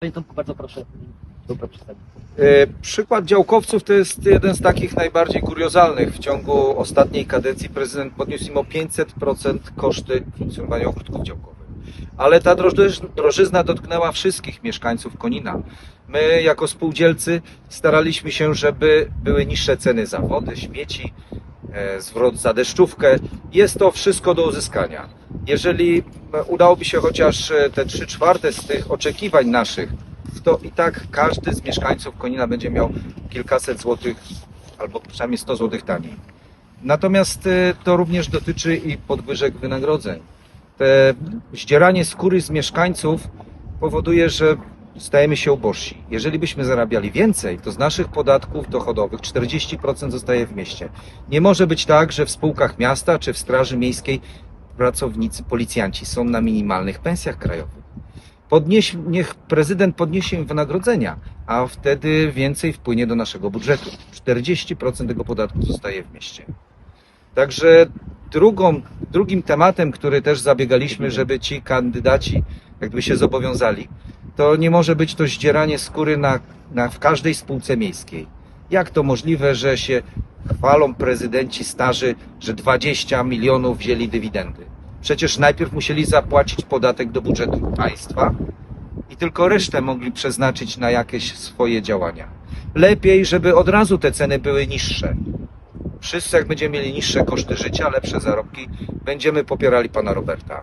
Panie Tomku, bardzo proszę. E, Przykład działkowców to jest jeden z takich najbardziej kuriozalnych. W ciągu ostatniej kadencji prezydent podniósł im o 500% koszty funkcjonowania ogródków działkowych. Ale ta drożyz- drożyzna dotknęła wszystkich mieszkańców Konina. My jako spółdzielcy staraliśmy się, żeby były niższe ceny za wodę, śmieci, zwrot za deszczówkę. Jest to wszystko do uzyskania. Jeżeli e, udałoby się chociaż e, te 3 czwarte z tych oczekiwań naszych to i tak każdy z mieszkańców Konina będzie miał kilkaset złotych albo przynajmniej 100 złotych taniej. Natomiast e, to również dotyczy i podwyżek wynagrodzeń. Te zdzieranie skóry z mieszkańców powoduje, że stajemy się ubożsi. Jeżeli byśmy zarabiali więcej, to z naszych podatków dochodowych 40% zostaje w mieście. Nie może być tak, że w spółkach miasta czy w Straży Miejskiej pracownicy, policjanci są na minimalnych pensjach krajowych. Podnieś, niech prezydent podniesie im wynagrodzenia, a wtedy więcej wpłynie do naszego budżetu. 40% tego podatku zostaje w mieście. Także drugą, drugim tematem, który też zabiegaliśmy, żeby ci kandydaci jakby się zobowiązali, to nie może być to zdzieranie skóry na, na, w każdej spółce miejskiej. Jak to możliwe, że się chwalą prezydenci starzy, że 20 milionów wzięli dywidendy? Przecież najpierw musieli zapłacić podatek do budżetu państwa i tylko resztę mogli przeznaczyć na jakieś swoje działania. Lepiej, żeby od razu te ceny były niższe. Wszyscy, jak będziemy mieli niższe koszty życia, lepsze zarobki, będziemy popierali pana Roberta.